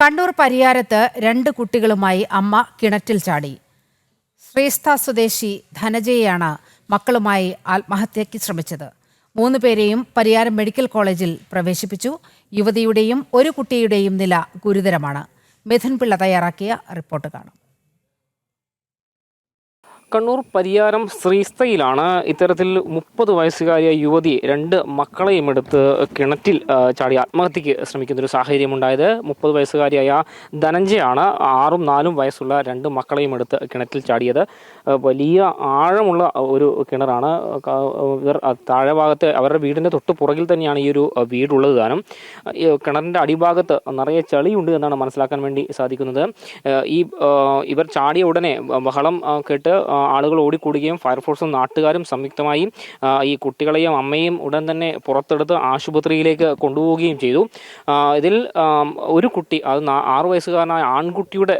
കണ്ണൂർ പരിയാരത്ത് രണ്ട് കുട്ടികളുമായി അമ്മ കിണറ്റിൽ ചാടി. ശ്രീസ്ഥ സ്വദേശി ധനജയെയാണ് മക്കളുമായി ആത്മഹത്യയ്ക്ക് ശ്രമിച്ചത്. മൂന്ന് പേരെയും പരിയാരം മെഡിക്കൽ കോളേജിൽ പ്രവേശിപ്പിച്ചു. യുവതിയുടെയും ഒരു കുട്ടിയുടെയും നില ഗുരുതരമാണ്. മിഥുൻ പിള്ള തയ്യാറാക്കിയ റിപ്പോർട്ട് കാണാം. കണ്ണൂർ പരിയാരം ശ്രീസ്ഥയിലാണ് ഇത്തരത്തിൽ മുപ്പത് വയസ്സുകാരിയ യുവതി രണ്ട് മക്കളെയും എടുത്ത് കിണറ്റിൽ ചാടി ആത്മഹത്യക്ക് സാഹചര്യം സാഹചര്യമുണ്ടായത്. മുപ്പത് വയസ്സുകാരിയായ ധനഞ്ജയാണ് ആറും നാലും വയസ്സുള്ള രണ്ട് മക്കളെയും എടുത്ത് കിണറ്റിൽ ചാടിയത്. വലിയ ആഴമുള്ള ഒരു കിണറാണ്. ഇവർ താഴെ ഭാഗത്ത് അവരുടെ വീടിന്റെ തൊട്ട് പുറകിൽ തന്നെയാണ് ഈ ഒരു വീടുള്ളത് താനും. കിണറിന്റെ അടിഭാഗത്ത് നിറയെ ചളിയുണ്ട് എന്നാണ് മനസ്സിലാക്കാൻ വേണ്ടി സാധിക്കുന്നത്. ഈ ഇവർ ചാടിയ ഉടനെ ബഹളം കേട്ട് ആളുകൾ ഓടിക്കൂടുകയും ഫയർഫോഴ്സും നാട്ടുകാരും സംയുക്തമായി ഈ കുട്ടികളെയും അമ്മയും ഉടൻ തന്നെ പുറത്തെടുത്ത് ആശുപത്രിയിലേക്ക് കൊണ്ടുപോവുകയും ചെയ്തു. ഇതിൽ ഒരു കുട്ടി അത് ആറു വയസ്സുകാരനായ ആൺകുട്ടിയുടെ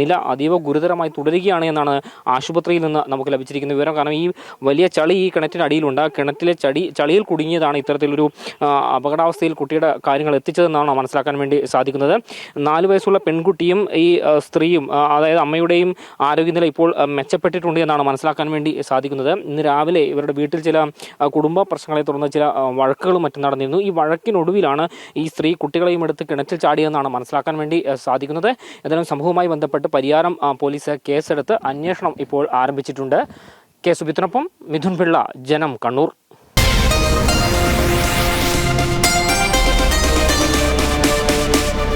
നില അതീവ ഗുരുതരമായി തുടരുകയാണ് എന്നാണ് ആശുപത്രിയിൽ നിന്ന് നമുക്ക് ലഭിച്ചിരിക്കുന്ന വിവരം. കാരണം ഈ വലിയ ചളി ഈ കിണറ്റിന് അടിയിലുണ്ട്. ആ കിണറ്റിലെ ചടി ചളിയിൽ കുടുങ്ങിയതാണ് ഇത്തരത്തിലൊരു അപകടാവസ്ഥയിൽ കുട്ടിയുടെ കാര്യങ്ങൾ എത്തിച്ചതെന്നാണ് മനസ്സിലാക്കാൻ വേണ്ടി സാധിക്കുന്നത്. നാല് വയസ്സുള്ള പെൺകുട്ടിയും ഈ സ്ത്രീയും അതായത് അമ്മയുടെയും ആരോഗ്യനില ഇപ്പോൾ ആ, മെച്ചപ്പെട്ടിട്ടുണ്ട് എന്നാണ് മനസ്സിലാക്കാൻ വേണ്ടി സാധിക്കുന്നത്. ഇന്ന് രാവിലെ ഇവരുടെ വീട്ടിൽ ചില കുടുംബ പ്രശ്നങ്ങളെ തുടർന്ന് ചില വഴക്കുകളും മറ്റും നടന്നിരുന്നു. ഈ വഴക്കിനൊടുവിലാണ് ഈ സ്ത്രീ കുട്ടികളെയും എടുത്ത് കിണറ്റിൽ ചാടിയെന്നാണ് മനസ്സിലാക്കാൻ വേണ്ടി സാധിക്കുന്നത്. ഏതായാലും സംഭവവുമായി ബന്ധപ്പെട്ട് പരിയാരം പോലീസ് കേസെടുത്ത് അന്വേഷണം ഇപ്പോൾ ആരംഭിച്ചിട്ടുണ്ട്. കെ സുബിത്തിനൊപ്പം മിഥുൻ പിള്ള ജനം കണ്ണൂർ.